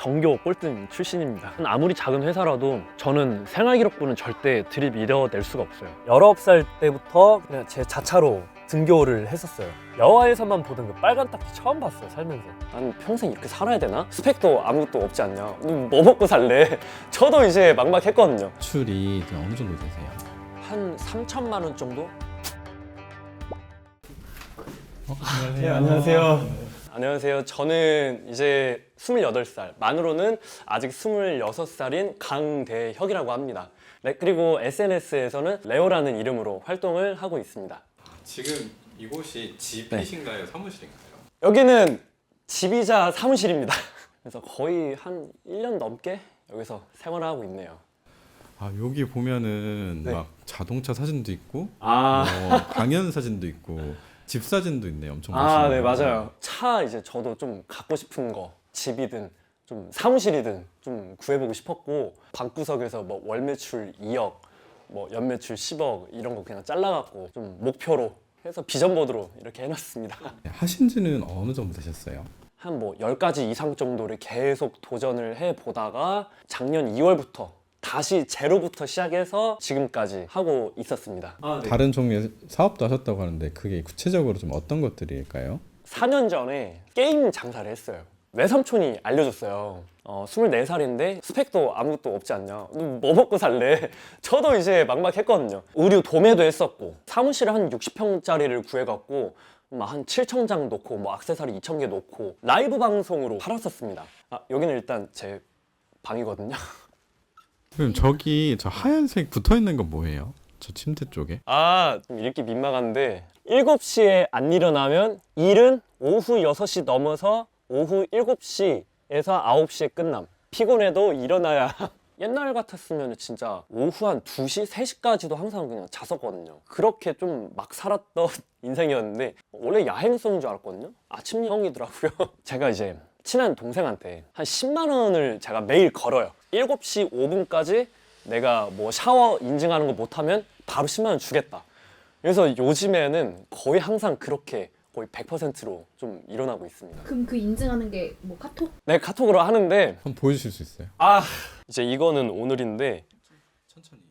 정교 꼴등 출신입니다. 아무리 작은 회사라도 저는 생활기록부는 절대 드립 잃어낼 수가 없어요. 19살 때부터 그냥 제 자차로 등교를 했었어요. 영화에서만 보던 그 빨간 딱지 처음 봤어요, 살면서. 난 평생 이렇게 살아야 되나? 스펙도 아무것도 없지 않냐? 뭐 먹고 살래? 저도 이제 막막했거든요. 출이 어느 정도 되세요? 한 3천만 원 정도? 안녕하세요. 네, 안녕하세요. 안녕하세요. 저는 이제 28살, 만으로는 아직 26살인 강대혁이라고 합니다. 네, 그리고 SNS에서는 레오라는 이름으로 활동을 하고 있습니다. 지금 이곳이 집이신가요? 사무실인가요? 여기는 집이자 사무실입니다. 그래서 거의 한 1년 넘게 여기서 생활을 하고 있네요. 아 여기 보면은 네. 막 자동차 사진도 있고 아, 뭐 강연 사진도 있고 집 사진도 있네요. 엄청 아, 멋있네요. 네, 맞아요. 차 이제 저도 좀 갖고 싶은 거, 집이든 좀 사무실이든 좀 구해보고 싶었고, 방구석에서 뭐 월 매출 2억, 뭐 연매출 10억 이런 거 그냥 잘라갖고 좀 목표로 해서 비전보드로 이렇게 해놨습니다. 네, 하신 지는 어느 정도 되셨어요? 한 뭐 10가지 이상 정도를 계속 도전을 해보다가 작년 2월부터 다시 제로부터 시작해서 지금까지 하고 있었습니다. 아, 다른 종류의 사업도 하셨다고 하는데 그게 구체적으로 좀 어떤 것들일까요? 4년 전에 게임 장사를 했어요. 외삼촌이 알려줬어요. 어, 24살인데 스펙도 아무것도 없지 않냐. 너뭐 먹고 살래? 저도 이제 막막했거든요. 의류 도매도 했었고 사무실 한 60평짜리를 구해갖고 막한 7천 놓고 뭐 액세서리 2천 개 놓고 라이브 방송으로 팔았었습니다. 아, 여기는 일단 제 방이거든요. 그럼 저기 저 하얀색 붙어 있는 건 뭐예요? 저 침대 쪽에? 아, 좀 읽기 민망한데 7시에 안 일어나면 일은 오후 6시 넘어서 오후 7시에서 9시에 끝남. 피곤해도 일어나야 옛날 같았으면 진짜 오후 한 2시, 3시까지도 항상 그냥 잤었거든요. 그렇게 좀 막 살았던 인생이었는데 원래 야행성인 줄 알았거든요. 아침형이더라고요. 제가 이제 친한 동생한테 한 10만 원을 제가 매일 걸어요. 7시 5분까지 내가 뭐 샤워 인증하는 거 못하면 바로 10만 원 주겠다. 그래서 요즘에는 거의 항상 그렇게 거의 100%로 좀 일어나고 있습니다. 그럼 그 인증하는 게 뭐 카톡? 네, 카톡으로 하는데 한번 보여주실 수 있어요? 아 이제 이거는 오늘인데 천천히.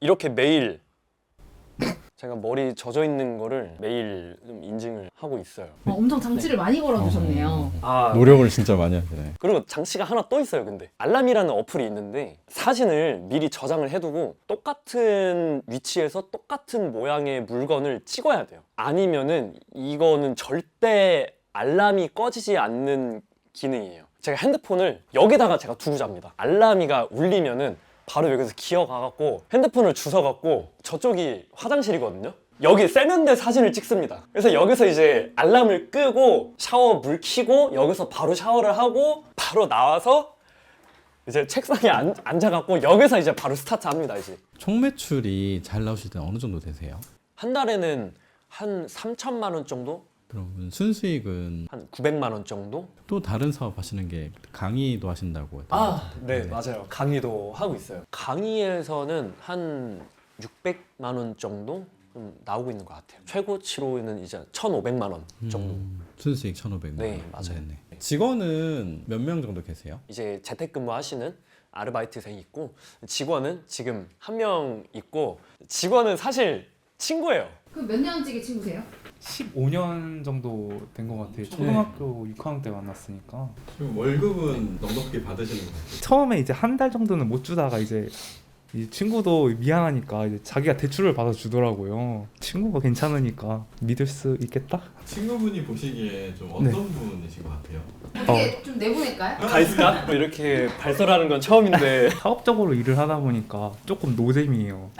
이렇게 매일 제가 머리 젖어 있는 거를 매일 좀 인증을 하고 있어요. 어, 엄청 장치를 많이 걸어두셨네요. 아 노력을 진짜 많이 하시네. 그리고 장치가 하나 또 있어요 근데 알람이라는 어플이 있는데 사진을 미리 저장을 해두고 똑같은 위치에서 똑같은 모양의 물건을 찍어야 돼요 아니면은 이거는 절대 알람이 꺼지지 않는 기능이에요 제가 핸드폰을 여기다가 제가 두고 잡니다 알람이가 울리면은 바로 여기서 기어가갖고 핸드폰을 주워갖고 저쪽이 화장실이거든요 여기 세면대 사진을 찍습니다. 그래서 여기서 이제 알람을 끄고 샤워 물 켜고 여기서 바로 샤워를 하고 바로 나와서 이제 책상에 앉, 앉아갖고 여기서 이제 바로 스타트합니다. 이제 총 매출이 잘 나오실 때는 어느 정도 되세요? 한 달에는 한 3천만 원 정도, 그러면 순수익은 한 900만 원 정도. 또 다른 사업 하시는 게 강의도 하신다고 아, 네, 맞아요. 강의도 하고 있어요. 강의에서는 한 600만 원 정도 좀 나오고 있는 것 같아요. 최고치로는 이제 1,500만 원 정도. 음, 순수익 1,500만 네, 원. 맞아요. 네 네. 직원은 몇 명 정도 계세요? 이제 재택근무 하시는 아르바이트생이 있고 직원은 지금 한 명 있고 직원은 사실 친구예요. 그럼 몇 년지기 친구세요? 15년 정도 된 것 같아요. 초등학교 6학년 때 만났으니까. 지금 월급은 넉넉히 받으시는 것 같아요. 처음에 이제 한 달 정도는 못 주다가 이제 이 친구도 미안하니까 이제 자기가 대출을 받아 주더라고요. 친구가 괜찮으니까 믿을 수 있겠다. 친구분이 보시기에 좀 어떤 네. 분이신 것 같아요? 어떻게 좀 내보낼까요? 가 있을까? 이렇게 발설하는 건 처음인데 사업적으로 일을 하다 보니까 조금 노잼이에요.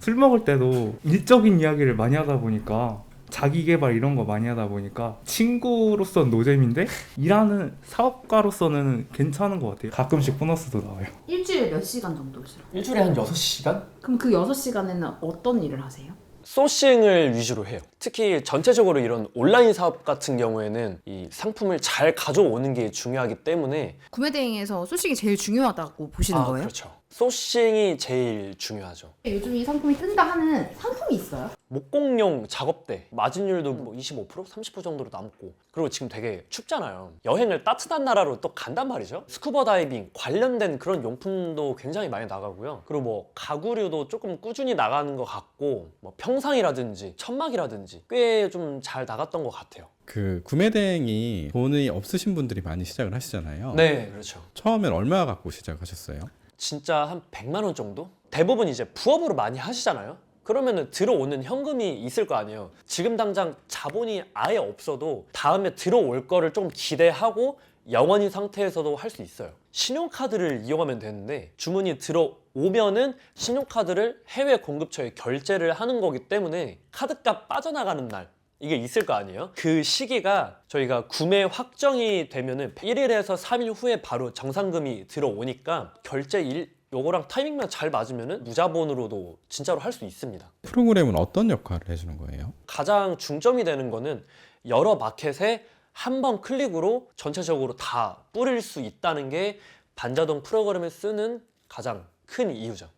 술 먹을 때도 일적인 이야기를 많이 하다 보니까 자기 개발 이런 거 많이 하다 보니까 친구로서는 노잼인데 일하는 사업가로서는 괜찮은 것 같아요. 가끔씩 보너스도 나와요. 일주일에 몇 시간 정도 쉬어요? 일주일에 한 6시간? 그럼 그 6시간에는 어떤 일을 하세요? 소싱을 위주로 해요. 특히 전체적으로 이런 온라인 사업 같은 경우에는 이 상품을 잘 가져오는 게 중요하기 때문에 구매 대행에서 소식이 제일 중요하다고 보시는 아, 거예요? 그렇죠. 소싱이 제일 중요하죠. 요즘 이 상품이 뜬다 하는 상품이 있어요? 목공용 작업대 마진율도 뭐 25%, 30% 정도로 남고 그리고 지금 되게 춥잖아요. 여행을 따뜻한 나라로 또 간단 말이죠. 스쿠버 다이빙 관련된 그런 용품도 굉장히 많이 나가고요. 그리고 뭐 가구류도 조금 꾸준히 나가는 것 같고 뭐 평상이라든지 천막이라든지 꽤 좀 잘 나갔던 것 같아요. 그 구매 대행이 돈이 없으신 분들이 많이 시작을 하시잖아요. 네, 그렇죠. 처음엔 얼마 갖고 시작하셨어요? 진짜 한 100만 원 정도? 대부분 이제 부업으로 많이 하시잖아요. 그러면은 들어오는 현금이 있을 거 아니에요. 지금 당장 자본이 아예 없어도 다음에 들어올 거를 좀 기대하고 영원인 상태에서도 할 수 있어요. 신용카드를 이용하면 되는데 주문이 들어오면은 신용카드를 해외 공급처에 결제를 하는 거기 때문에 카드값 빠져나가는 날 이게 있을 거 아니에요? 그 시기가 저희가 구매 확정이 되면은 1일에서 3일 후에 바로 정상금이 들어오니까 결제 일 요거랑 타이밍만 잘 맞으면은 무자본으로도 진짜로 할 수 있습니다. 프로그램은 어떤 역할을 해주는 거예요? 가장 중점이 되는 거는 여러 마켓에 한 번 클릭으로 전체적으로 다 뿌릴 수 있다는 게 반자동 프로그램을 쓰는 가장 큰 이유죠.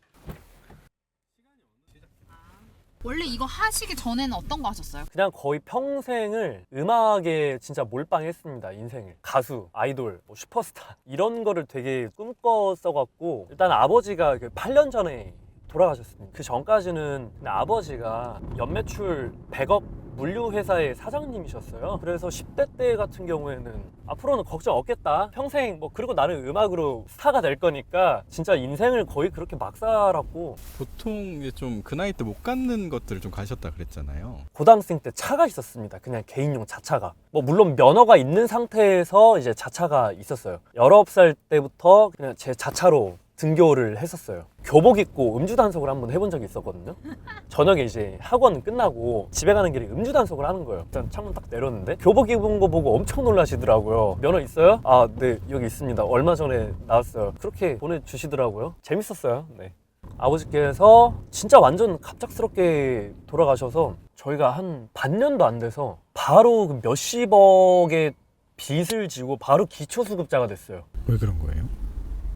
원래 이거 하시기 전에는 어떤 거 하셨어요? 그냥 거의 평생을 음악에 진짜 몰빵했습니다 인생을. 가수 아이돌 뭐 슈퍼스타. 이런 거를 되게 꿈꿨어갖고 일단 아버지가 그 8년 전에 돌아가셨습니다. 그 전까지는 아버지가 연매출 100억 물류 회사의 사장님이셨어요 그래서 10대 때 같은 경우에는 앞으로는 걱정 없겠다 평생 뭐 그리고 나는 음악으로 스타가 될 거니까 진짜 인생을 거의 그렇게 막 살았고 보통 좀그 나이 때 못 갖는 것들을 좀 가셨다 그랬잖아요. 고등학생 때 차가 있었습니다. 그냥 개인용 자차가. 뭐 물론 면허가 있는 상태에서 이제 자차가 있었어요. 19살 때부터 그냥 제 자차로 등교를 했었어요. 교복 입고 음주 단속을 한번 해본 적이 있었거든요. 저녁에 이제 학원 끝나고 집에 가는 길에 음주 단속을 하는 거예요. 일단 창문 딱 내렸는데 교복 입은 거 보고 엄청 놀라시더라고요. 면허 있어요? 아, 네, 여기 있습니다. 얼마 전에 나왔어요. 그렇게 보내주시더라고요. 재밌었어요. 네. 아버지께서 진짜 완전 갑작스럽게 돌아가셔서 저희가 한 반년도 안 돼서 바로 그 몇십억의 빚을 지고 바로 기초수급자가 됐어요. 왜 그런 거예요?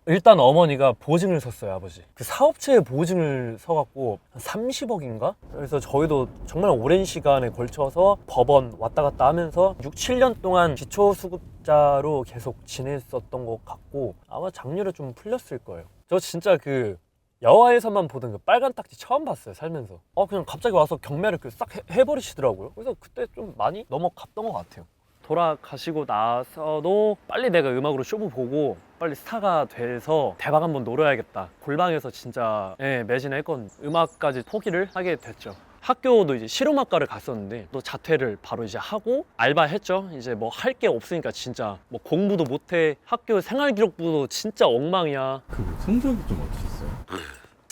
일단 어머니가 보증을 섰어요, 아버지. 그 사업체에 보증을 서갖고 한 30억인가? 그래서 저희도 정말 오랜 시간에 걸쳐서 법원 왔다 갔다 하면서 6, 7년 동안 기초수급자로 계속 지냈었던 것 같고 아마 작년에 좀 풀렸을 거예요. 저 진짜 그 영화에서만 보던 그 빨간 딱지 처음 봤어요, 살면서. 어, 그냥 갑자기 와서 경매를 그 싹 해버리시더라고요. 그래서 그때 좀 많이 넘어갔던 것 같아요. 돌아가시고 나서도 빨리 내가 음악으로 쇼부 보고 빨리 스타가 돼서 대박 한번 노려야겠다. 골방에서 진짜 예, 매진했건 음악까지 포기를 하게 됐죠. 학교도 이제 실용음악과를 갔었는데 또 자퇴를 바로 이제 하고 알바했죠. 이제 뭐 할 게 없으니까 진짜 뭐 공부도 못해 학교 생활기록부도 진짜 엉망이야. 그 성적이 좀 어떠셨어요?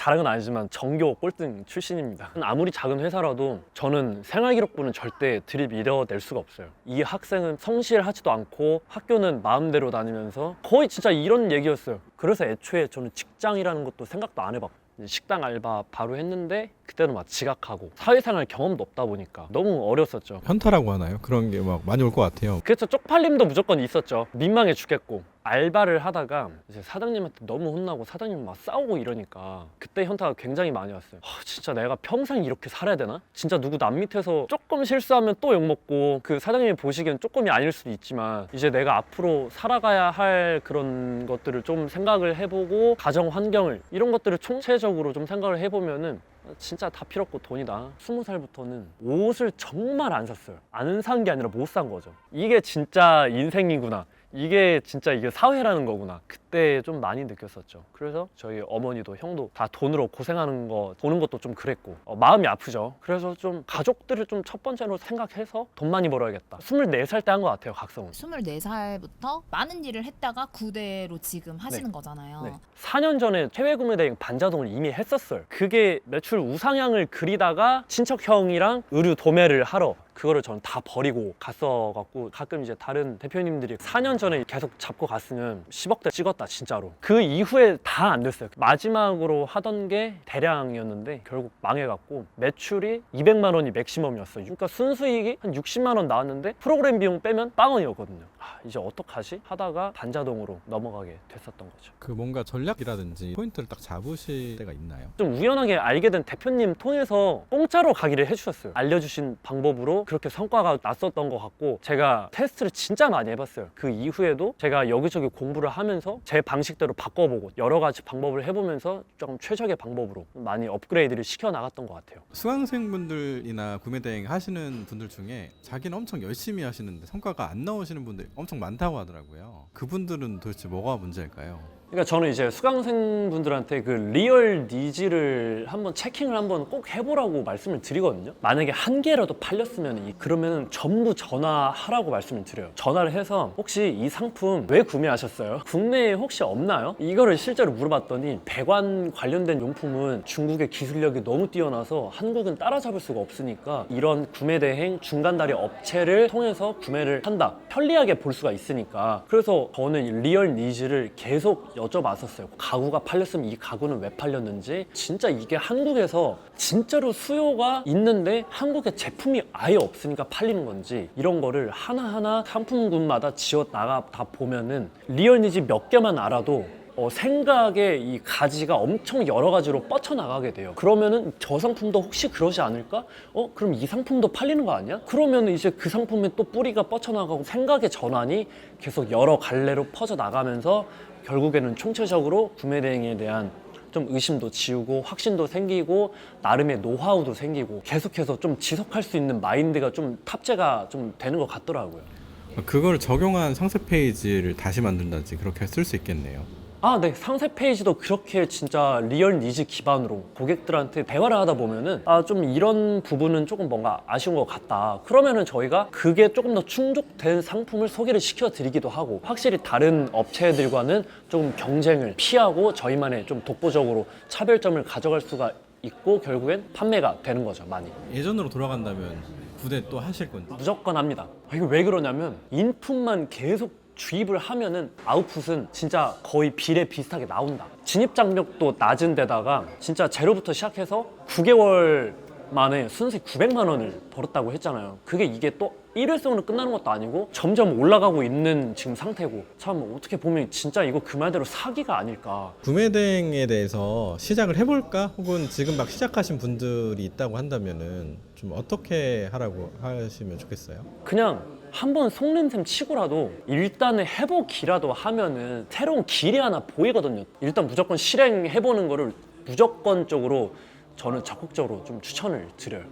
자랑은 아니지만 전교 꼴등 출신입니다. 아무리 작은 회사라도 저는 생활기록부는 절대 들이밀어낼 수가 없어요. 이 학생은 성실하지도 않고 학교는 마음대로 다니면서 거의 진짜 이런 얘기였어요. 그래서 애초에 저는 직장이라는 것도 생각도 안 해봤고 식당 알바 바로 했는데 그때는 막 지각하고 사회생활 경험도 없다 보니까 너무 어렸었죠. 현타라고 하나요? 그런 게 막 많이 올 것 같아요. 그래서 쪽팔림도 무조건 있었죠. 민망해 죽겠고 알바를 하다가 이제 사장님한테 너무 혼나고 사장님 막 싸우고 이러니까 그때 현타가 굉장히 많이 왔어요. 아, 진짜 내가 평생 이렇게 살아야 되나? 진짜 누구 남 밑에서 조금 실수하면 또 욕먹고 그 사장님이 보시기엔 조금이 아닐 수도 있지만 이제 내가 앞으로 살아가야 할 그런 것들을 좀 생각을 해보고 가정 환경을 이런 것들을 총체적으로 좀 생각을 해보면은 진짜 다 필요 없고 돈이다. 스무 살부터는 옷을 정말 안 샀어요. 안 산 게 아니라 못 산 거죠. 이게 진짜 인생이구나. 이게 진짜 이게 사회라는 거구나. 그때 좀 많이 느꼈었죠. 그래서 저희 어머니도 형도 다 돈으로 고생하는 거 보는 것도 좀 그랬고 어, 마음이 아프죠. 그래서 좀 가족들을 좀 첫 번째로 생각해서 돈 많이 벌어야겠다. 24살 때 한 것 같아요, 각성은. 24살부터 많은 일을 했다가 구대로 지금 하시는 거잖아요. 네. 4년 전에 해외 구매 대행 반자동을 이미 했었어요. 그게 매출 우상향을 그리다가 친척 형이랑 의류 도매를 하러 그거를 저는 다 버리고 갔어갖고 가끔 이제 다른 대표님들이 4년 전에 계속 잡고 갔으면 10억대 찍었다 진짜로. 그 이후에 다 안 됐어요. 마지막으로 하던 게 대량이었는데 결국 망해갖고 매출이 200만 원이 맥시멈이었어요. 그러니까 순수익이 한 60만 원 나왔는데 프로그램 비용 빼면 빵 원이었거든요. 아, 이제 어떡하지? 하다가 반자동으로 넘어가게 됐었던 거죠. 그 뭔가 전략이라든지 포인트를 딱 잡으실 때가 있나요? 좀 우연하게 알게 된 대표님 통해서 공짜로 가기를 해주셨어요. 알려주신 방법으로 그렇게 성과가 났었던 것 같고 제가 테스트를 진짜 많이 해봤어요. 그 이후에도 제가 여기저기 공부를 하면서 제 방식대로 바꿔보고 여러 가지 방법을 해보면서 조금 최적의 방법으로 많이 업그레이드를 시켜 나갔던 것 같아요. 수강생분들이나 구매대행 하시는 분들 중에 자기는 엄청 열심히 하시는데 성과가 안 나오시는 분들 엄청 많다고 하더라고요. 그분들은 도대체 뭐가 문제일까요? 그러니까 저는 이제 수강생분들한테 그 리얼 니즈를 한번 체킹을 한번 꼭 해보라고 말씀을 드리거든요. 만약에 한 개라도 팔렸으면 이- 그러면 전부 전화하라고 말씀을 드려요. 전화를 해서 혹시 이 상품 왜 구매하셨어요? 국내에 혹시 없나요? 이거를 실제로 물어봤더니 배관 관련된 용품은 중국의 기술력이 너무 뛰어나서 한국은 따라잡을 수가 없으니까 이런 구매 대행 중간 다리 업체를 통해서 구매를 한다. 편리하게 볼 수가 있으니까. 그래서 저는 리얼 니즈를 계속 여쭤봤었어요. 가구가 팔렸으면 이 가구는 왜 팔렸는지. 진짜 이게 한국에서 진짜로 수요가 있는데 한국에 제품이 아예 없으니까 팔리는 건지 이런 거를 하나하나 상품군마다 지어 나가 다 보면은 리얼 니즈 몇 개만 알아도 어, 생각의 이 가지가 엄청 여러 가지로 뻗쳐나가게 돼요. 그러면은 저 상품도 혹시 그러지 않을까? 어, 그럼 이 상품도 팔리는 거 아니야? 그러면 이제 그 상품에 또 뿌리가 뻗쳐나가고 생각의 전환이 계속 여러 갈래로 퍼져나가면서 결국에는 총체적으로 구매 대행에 대한 좀 의심도 지우고 확신도 생기고 나름의 노하우도 생기고 계속해서 좀 지속할 수 있는 마인드가 좀 탑재가 좀 되는 것 같더라고요. 그걸 적용한 상세 페이지를 다시 만든다든지 그렇게 쓸 수 있겠네요. 아, 네. 상세 페이지도 그렇게 진짜 리얼 니즈 기반으로 고객들한테 대화를 하다 보면은 아, 좀 이런 부분은 조금 뭔가 아쉬운 것 같다. 그러면은 저희가 그게 조금 더 충족된 상품을 소개를 시켜 드리기도 하고 확실히 다른 업체들과는 좀 경쟁을 피하고 저희만의 좀 독보적으로 차별점을 가져갈 수가 있고 결국엔 판매가 되는 거죠, 많이. 예전으로 돌아간다면 구대 또 하실 건지. 무조건 합니다. 아, 이거 왜 그러냐면 인풋만 계속 주입을 하면은 아웃풋은 진짜 거의 비례 비슷하게 나온다. 진입 장벽도 낮은 데다가 진짜 제로부터 시작해서 9개월 만에 순수익 900만 원을 벌었다고 했잖아요. 그게 이게 또 일회성으로 끝나는 것도 아니고 점점 올라가고 있는 지금 상태고 참 어떻게 보면 진짜 이거 그 말대로 사기가 아닐까. 구매 대행에 대해서 시작을 해볼까? 혹은 지금 막 시작하신 분들이 있다고 한다면은 좀 어떻게 하라고 하시면 좋겠어요? 그냥 한번 속는 셈 치고라도 일단은 해보기라도 하면은 새로운 길이 하나 보이거든요. 일단 무조건 실행해보는 거를 무조건적으로 저는 적극적으로 좀 추천을 드려요.